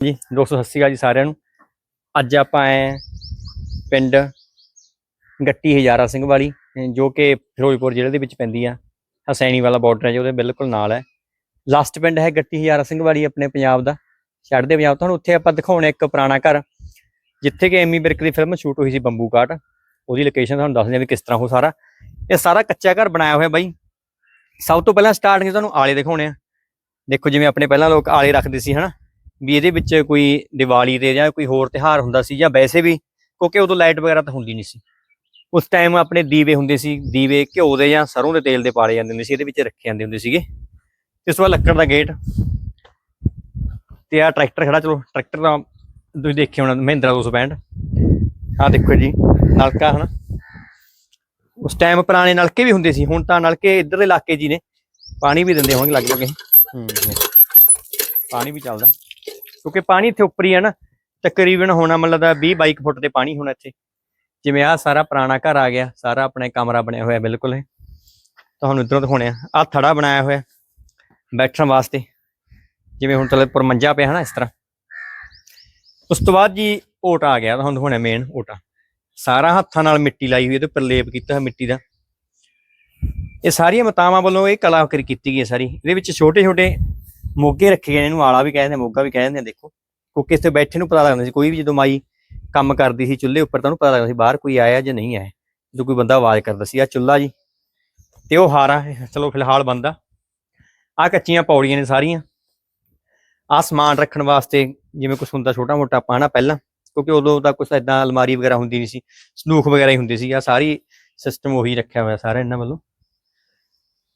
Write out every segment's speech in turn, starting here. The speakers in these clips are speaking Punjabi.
ਜੀ ਦੋਸਤੋ ਸਤਿ ਸ਼੍ਰੀ ਅਕਾਲ ਜੀ ਸਾਰਿਆਂ ਨੂੰ। ਅੱਜ ਆਪਾਂ ਆਏ ਪਿੰਡ ਗੱਟੀ ਹਜ਼ਾਰਾ ਸਿੰਘ ਵਾਲੀ ਜੋ ਕਿ ਫਿਰੋਜ਼ਪੁਰ ਜ਼ਿਲ੍ਹੇ ਦੇ ਵਿੱਚ ਪੈਂਦੀ ਆ। ਹਸੈਣੀ ਵਾਲਾ ਬਾਰਡਰ ਹੈ ਜੀ, ਉਹਦੇ ਬਿਲਕੁਲ ਨਾਲ ਹੈ। ਲਾਸਟ ਪਿੰਡ ਹੈ ਗੱਟੀ ਹਜ਼ਾਰਾ ਸਿੰਘ ਵਾਲੀ ਆਪਣੇ ਪੰਜਾਬ ਦਾ ਛੱਡਦੇ ਪੰਜਾਬ ਤੁਹਾਨੂੰ ਉੱਥੇ ਆਪਾਂ ਦਿਖਾਉਣੇ ਇੱਕ ਪੁਰਾਣਾ ਘਰ, ਜਿੱਥੇ ਕਿ ਐਮੀ ਬਿਰਕ ਦੀ ਫਿਲਮ ਸ਼ੂਟ ਹੋਈ ਸੀ ਬੰਬੂ ਕਾਟ। ਉਹਦੀ ਲੋਕੇਸ਼ਨ ਤੁਹਾਨੂੰ ਦੱਸਦੇ ਹਾਂ ਵੀ ਕਿਸ ਤਰ੍ਹਾਂ ਉਹ ਸਾਰਾ। ਇਹ ਸਾਰਾ ਕੱਚਾ ਘਰ ਬਣਾਇਆ ਹੋਇਆ ਬਾਈ। ਸਭ ਤੋਂ ਪਹਿਲਾਂ ਸਟਾਰਟਿੰਗ ਤੁਹਾਨੂੰ ਆਲੇ ਦਿਖਾਉਣੇ ਆ। ਦੇਖੋ ਜਿਵੇਂ ਆਪਣੇ ਪਹਿਲਾਂ ਲੋਕ ਆਲੇ ਰੱਖਦੇ ਸੀ, ਹਨਾ? ਵੀ ਇਹਦੇ ਵਿੱਚ ਕੋਈ ਦੀਵਾਲੀ ਤੇ ਜਾਂ ਕੋਈ ਹੋਰ ਤਿਹਾਰ ਹੁੰਦਾ ਸੀ ਜਾਂ ਵੈਸੇ ਵੀ ਕਿਉਂਕਿ ਉਦੋਂ ਲਾਈਟ ਵਗੈਰਾ ਤਾਂ ਹੁੰਦੀ ਨਹੀਂ ਸੀ। ਉਸ ਟਾਈਮ ਆਪਣੇ ਦੀਵੇ ਹੁੰਦੇ ਸੀ ਦੀਵੇ ਘਿਓ ਦੇ ਜਾਂ ਸਰੋਂ ਦੇ ਤੇਲ ਦੇ ਪਾਲੇ ਜਾਂਦੇ ਹੁੰਦੇ ਸੀ ਇਹਦੇ ਵਿੱਚ ਰੱਖੇ ਜਾਂਦੇ ਹੁੰਦੇ ਸੀਗੇ। ਉਸ ਤੋਂ ਬਾਅਦ ਲੱਕੜ ਦਾ ਗੇਟ ਤੇ ਆ ਟਰੈਕਟਰ ਖੜਾ ਚਲੋ ਟਰੈਕਟਰ ਦਾ ਤੁਸੀਂ ਦੇਖਿਆ ਹੋਣਾ ਮਹਿੰਦਰਾ 265 ਆ ਦੇਖੋ ਜੀ ਨਲਕਾ ਹਨਾ। ਉਸ ਟਾਈਮ ਪੁਰਾਣੇ ਨਲਕੇ ਵੀ ਹੁੰਦੇ ਸੀ ਹੁਣ ਤਾਂ ਨਲਕੇ ਇੱਧਰ ਦੇ ਇਲਾਕੇ ਜੀ ਨੇ। ਪਾਣੀ ਵੀ ਦਿੰਦੇ ਹੋਣਗੇ ਲੱਗ ਲੱਗੇ ਹੂੰ। ਪਾਣੀ ਵੀ ਚੱਲਦਾ। ਕਿਉਂਕਿ ਪਾਣੀ ਇੱਥੇ ਉੱਪਰ ਹੀ ਹੈ ਨਾ, ਤਕਰੀਬਨ ਹੋਣਾ ਮਤਲਬ ਦਾ 20 22 ਫੁੱਟ ਤੇ ਪਾਣੀ ਹੋਣਾ ਇੱਥੇ। ਜਿਵੇਂ ਆ ਸਾਰਾ ਪੁਰਾਣਾ ਘਰ ਆ ਗਿਆ, ਸਾਰਾ ਆਪਣੇ ਕਮਰਾ ਬਣਿਆ ਹੋਇਆ ਬਿਲਕੁਲ ਇਹ। ਤੁਹਾਨੂੰ ਇਧਰੋਂ ਦਿਖਾਉਣੇ ਆ ਆ ਥੜਾ ਬਣਾਇਆ ਹੋਇਆ, ਬੈਠਣ ਵਾਸਤੇ। ਜਿਵੇਂ ਹੁਣ ਤਲੇ ਉੱਪਰ ਮੰਜਾ ਪਿਆ ਨਾ ਇਸ ਤਰ੍ਹਾਂ। ਉਸ ਤੋਂ ਬਾਅਦ ਜੀ ਓਟਾ ਆ ਗਿਆ, ਤੁਹਾਨੂੰ ਦਿਖਾਉਣਾ ਮੇਨ ਓਟਾ। ਸਾਰਾ ਹੱਥਾਂ ਨਾਲ ਮਿੱਟੀ ਲਾਈ ਹੋਈ ਇਹਦੇ ਉੱਪਰ ਲੇਪ ਕੀਤਾ ਹੋਇਆ ਮਿੱਟੀ ਦਾ। ਇਹ ਸਾਰੀਆਂ ਮਤਾਵਾਂ ਵੱਲੋਂ ਇਹ ਕਲਾਕਾਰੀ ਕੀਤੀ ਗਈ ਹੈ ਸਾਰੀ। ਇਹਦੇ ਵਿੱਚ ਛੋਟੇ ਛੋਟੇ ਮੋਗੇ ਰੱਖੇ ਗਏ ਨੇ, ਇਹਨੂੰ ਆਲਾ ਵੀ ਕਹਿੰਦੇ ਆ ਮੋਗਾ ਵੀ ਕਹਿੰਦੇ ਆ ਦੇਖੋ। ਕਿਉਂਕਿ ਇੱਥੇ ਬੈਠੇ ਨੂੰ ਪਤਾ ਲੱਗਦਾ ਸੀ ਕੋਈ ਵੀ ਜਦੋਂ ਮਾਈ ਕੰਮ ਕਰਦੀ ਸੀ ਚੁੱਲ੍ਹੇ ਉੱਪਰ ਤਾਂ ਉਹਨੂੰ ਪਤਾ ਲੱਗਦਾ ਸੀ ਬਾਹਰ ਕੋਈ ਆਇਆ ਜਾਂ ਨਹੀਂ ਆਇਆ। ਜਦੋਂ ਕੋਈ ਬੰਦਾ ਆਵਾਜ਼ ਕਰਦਾ ਸੀ ਆ ਚੁੱਲ੍ਹਾ ਜੀ ਤੇ ਉਹ ਹਾਰਾ ਚਲੋ ਫਿਲਹਾਲ ਬੰਦਾ ਆ। ਕੱਚੀਆਂ ਪੌੜੀਆਂ ਨੇ ਸਾਰੀਆਂ। ਆ ਸਮਾਨ ਰੱਖਣ ਵਾਸਤੇ ਜਿਵੇਂ ਕੁਝ ਹੁੰਦਾ ਛੋਟਾ ਮੋਟਾ ਆਪਾਂ ਨਾ ਪਹਿਲਾਂ ਕਿਉਂਕਿ ਉਦੋਂ ਤਾਂ ਕੁਝ ਐਦਾਂ ਅਲਮਾਰੀ ਵਗੈਰਾ ਹੁੰਦੀ ਨਹੀਂ ਸੀ ਸਨੂਖ ਵਗੈਰਾ ਹੀ ਹੁੰਦੀ ਸੀ ਆ ਸਾਰੀ ਸਿਸਟਮ ਉਹੀ ਰੱਖਿਆ ਹੋਇਆ ਸਾਰਾ ਇਹਨਾਂ ਵੱਲੋਂ।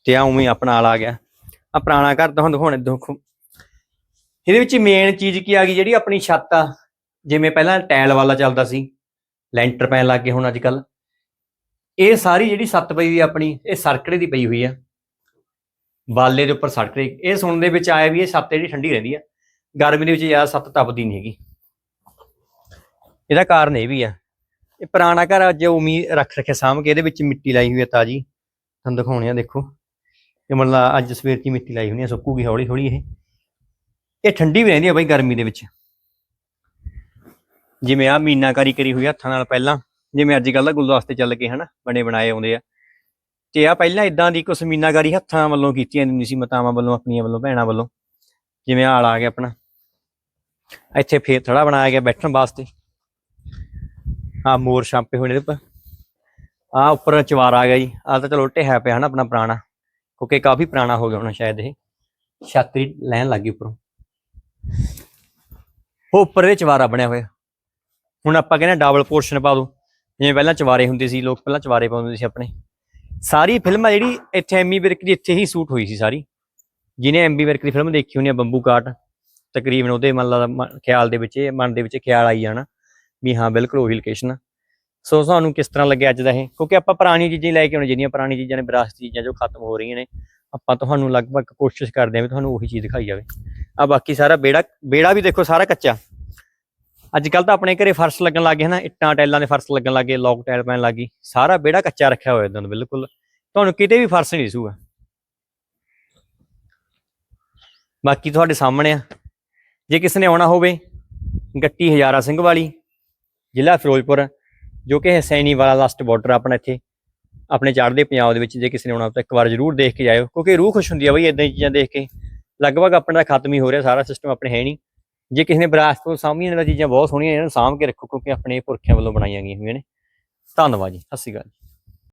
ਤੇ ਆ ਉਵੇਂ ਆਪਣਾ ਆਲਾ ਆ ਗਿਆ। ਆ ਪੁਰਾਣਾ ਘਰ ਤੁਹਾਨੂੰ ਦਿਖਾਉਣੇ ਦੇਖੋ। ਇਹਦੇ ਵਿੱਚ ਮੇਨ ਚੀਜ਼ ਕੀ ਆ ਗਈ ਜਿਹੜੀ ਆਪਣੀ ਛੱਤ ਆ। ਜਿਵੇਂ ਪਹਿਲਾਂ ਟਾਇਲ ਵਾਲਾ ਚੱਲਦਾ ਸੀ, ਲੈਂਟਰ ਪੈਣ ਲੱਗ ਗਏ ਹੁਣ ਅੱਜ ਕੱਲ ਇਹ ਸਾਰੀ ਜਿਹੜੀ ਛੱਤ ਪਈ ਹੋਈ ਆਪਣੀ, ਇਹ ਸਰਕੜੇ ਦੀ ਪਈ ਹੋਈ ਆ। ਵਾਲੇ ਦੇ ਉੱਪਰ ਸਰਕੜੇ। ਇਹ ਸੁਣਨ ਦੇ ਵਿੱਚ ਆਇਆ ਵੀ ਇਹ ਛੱਤ ਜਿਹੜੀ ਠੰਡੀ ਰਹਿੰਦੀ ਆ। ਗਰਮੀ ਦੇ ਵਿੱਚ ਜ਼ਿਆਦਾ ਛੱਤ ਤਪਦੀ ਨਹੀਂ ਹੈਗੀ। ਇਹਦਾ ਕਾਰਨ ਇਹ ਵੀ ਆ। ਇਹ ਪੁਰਾਣਾ ਘਰ ਅੱਜ ਉਮੀ ਰੱਖ ਰੱਖਿਆ ਸਾਂਭ ਕੇ ਇਹਦੇ ਵਿੱਚ ਮਿੱਟੀ ਲਾਈ ਹੋਈ ਆ ਤਾਜੀ। ਤੁਹਾਨੂੰ ਦਿਖਾਉਣੇ ਆ, ਦੇਖੋ। ਇਹ ਮਤਲਬ ਅੱਜ ਸਵੇਰ ਦੀ ਮਿੱਟੀ ਲਾਈ ਹੋਣੀ ਆ, ਸੁੱਕੂਗੀ ਹੌਲੀ ਹੌਲੀ ਇਹ। ਇਹ ਠੰਡੀ ਵੀ ਰਹਿੰਦੀ ਆ ਬਾਈ ਗਰਮੀ ਦੇ ਵਿੱਚ। ਜਿਵੇਂ ਆ ਮੀਨਾਕਾਰੀ ਕਰੀ ਹੋਈ ਹੱਥਾਂ ਨਾਲ ਪਹਿਲਾਂ, ਜਿਵੇਂ ਅੱਜ ਕੱਲ੍ਹ ਦਾ ਗੁਲਦਸਤੇ ਚੱਲ ਕੇ ਹਨਾ, ਬਣੇ ਬਣਾਏ ਆਉਂਦੇ ਆ। ਤੇ ਆ ਪਹਿਲਾਂ ਇਦਾਂ ਦੀ ਕੁਛ ਮੀਨਾਕਾਰੀ ਹੱਥਾਂ ਵੱਲੋਂ ਕੀਤੀਆਂ ਜਾਂਦੀਆਂ ਸੀ, ਮਾਤਾਵਾਂ ਵੱਲੋਂ, ਆਪਣੀਆਂ ਵੱਲੋਂ, ਭੈਣਾਂ ਵੱਲੋਂ। ਜਿਵੇਂ ਆਲ ਆ ਗਿਆ ਆਪਣਾ। ਇੱਥੇ ਫੇਰ ਥੜਾ ਬਣਾਇਆ ਗਿਆ ਬੈਠਣ ਵਾਸਤੇ। ਆ ਮੋਰ ਛਾਪੇ ਹੋਏ ਨੇ ਇਹਦੇ ਉੱਪਰ। ਆ ਉੱਪਰ ਚਵਾਰ ਆ ਗਿਆ ਜੀ। ਆ ਤਾਂ ਚਲੋ ਢਿਆ ਪਿਆ ਹਨਾ ਆਪਣਾ ਪੁਰਾਣਾ। ਕਿਉਂਕਿ ਕਾਫੀ ਪੁਰਾਣਾ ਹੋ ਗਿਆ ਹੋਣਾ ਸ਼ਾਇਦ ਇਹ। ਛਾਤਰੀ ਲੈਣ ਲੱਗੀ ਉੱਪਰੋਂ। ਉਹ ਉੱਪਰ ਇਹ ਚਵਾਰਾ ਬਣਿਆ ਹੋਇਆ। ਹੁਣ ਆਪਾਂ ਕਹਿੰਦੇ ਡਬਲ ਪੋਰਸ਼ਨ ਪਾ ਦੋ ਜਿਵੇਂ ਪਹਿਲਾਂ ਚਵਾਰੇ ਹੁੰਦੇ ਸੀ, ਲੋਕ ਪਹਿਲਾਂ ਚਵਾਰੇ ਪਾਉਂਦੇ ਸੀ ਆਪਣੇ। ਸਾਰੀ ਫਿਲਮ ਆ ਜਿਹੜੀ ਇੱਥੇ ਐਮੀ ਵਿਰਕ ਦੀ ਇੱਥੇ ਹੀ ਸ਼ੂਟ ਹੋਈ ਸੀ ਸਾਰੀ। ਜਿਹਨੇ ਐਮੀ ਵਿਰਕ ਦੀ ਫਿਲਮ ਦੇਖੀ ਹੋਣੀ ਆ, ਬੰਬੂ ਕਾਟ, ਤਕਰੀਬਨ ਉਹਦੇ ਮਨ ਲਾ ਖਿਆਲ ਦੇ ਵਿੱਚ ਮਨ ਦੇ ਵਿੱਚ ਖਿਆਲ ਆਈ ਜਾਣਾ। ਵੀ ਹਾਂ, ਬਿਲਕੁਲ ਉਹੀ ਲੋਕੇਸ਼ਨ ਆ। ਸੋ ਤੁਹਾਨੂੰ ਕਿਸ ਤਰ੍ਹਾਂ ਲੱਗਿਆ ਅੱਜ ਦਾ ਇਹ? ਕਿਉਂਕਿ ਆਪਾਂ ਪੁਰਾਣੀ ਚੀਜ਼ਾਂ ਹੀ ਲੈ ਕੇ ਆਉਣੇ, ਜਿਹੜੀਆਂ ਪੁਰਾਣੀ ਚੀਜ਼ਾਂ ਨੇ, ਵਿਰਾਸਤੀ ਚੀਜ਼ਾਂ ਜੋ ਖਤਮ ਹੋ ਰਹੀਆਂ ਨੇ, ਆਪਾਂ ਤੁਹਾਨੂੰ ਲਗਭਗ ਕੋਸ਼ਿਸ਼ ਕਰਦੇ ਹਾਂ ਵੀ ਤੁਹਾਨੂੰ ਉਹੀ ਚੀਜ਼ ਦਿਖਾਈ ਜਾਵੇ। ਆ ਬਾਕੀ ਸਾਰਾ ਬੇੜਾ ਬੇੜਾ ਵੀ ਦੇਖੋ ਸਾਰਾ ਕੱਚਾ। ਅੱਜ ਕੱਲ ਤਾਂ ਆਪਣੇ ਘਰੇ ਫਰਸ਼ ਲੱਗਣ ਲੱਗੇ ਹਨਾ, ਇੱਟਾਂ ਟਾਈਲਾਂ ਦੇ ਫਰਸ਼ ਲੱਗਣ ਲੱਗੇ ਲੌਕ ਟਾਈਲ ਪੈਣ ਲੱਗੀ ਸਾਰਾ ਬੇੜਾ ਕੱਚਾ ਰੱਖਿਆ ਹੋਇਆ ਇਦਾਂ ਬਿਲਕੁਲ। ਤੁਹਾਨੂੰ ਕਿਤੇ ਵੀ ਫਰਸ਼ ਨਹੀਂ ਦਿਸੂਗਾ। ਬਾਕੀ ਤੁਹਾਡੇ ਸਾਹਮਣੇ ਆ, ਜੇ ਕਿਸ ਨੇ ਆਉਣਾ ਹੋਵੇ, ਗੱਟੀ ਹਜ਼ਾਰਾ ਸਿੰਘ ਵਾਲੀ, ਜ਼ਿਲ੍ਹਾ ਫਿਰੋਜ਼ਪੁਰ ਜੋ ਕਿ ਹਸੈਨੀ ਵਾਲਾ ਲਾਸਟ ਬਾਰਡਰ ਆਪਣਾ ਇੱਥੇ। ਆਪਣੇ ਚੜ੍ਹਦੇ ਪੰਜਾਬ ਦੇ ਵਿੱਚ ਜੇ ਕਿਸੇ ਨੇ ਆਉਣਾ ਤਾਂ ਇੱਕ ਵਾਰ ਜ਼ਰੂਰ ਦੇਖ ਕੇ ਜਾਇਓ, ਕਿਉਂਕਿ ਰੂਹ ਖੁਸ਼ ਹੁੰਦੀ ਆ ਬਈ ਇਦਾਂ ਚੀਜ਼ਾਂ ਦੇਖ ਕੇ। ਲਗਭਗ ਆਪਣਾ ਖਤਮ ਹੀ ਹੋ ਰਿਹਾ, ਸਾਰਾ ਸਿਸਟਮ ਆਪਣੇ ਹੈ ਨਹੀਂ। ਜੇ ਕਿਸੇ ਨੇ ਵਿਰਾਸਤ ਤੋਂ ਸਾਂਭੀਆਂ ਇਹਨਾਂ ਚੀਜ਼ਾਂ ਬਹੁਤ ਸੋਹਣੀਆਂ ਇਹਨਾਂ ਨੂੰ ਸਾਂਭ ਕੇ ਰੱਖੋ, ਕਿਉਂਕਿ ਆਪਣੇ ਪੁਰਖਿਆਂ ਵੱਲੋਂ ਬਣਾਈਆਂ ਗਈਆਂ ਹੋਈਆਂ ਨੇ। ਧੰਨਵਾਦ ਜੀ, ਸਤਿ ਸ਼੍ਰੀ ਅਕਾਲ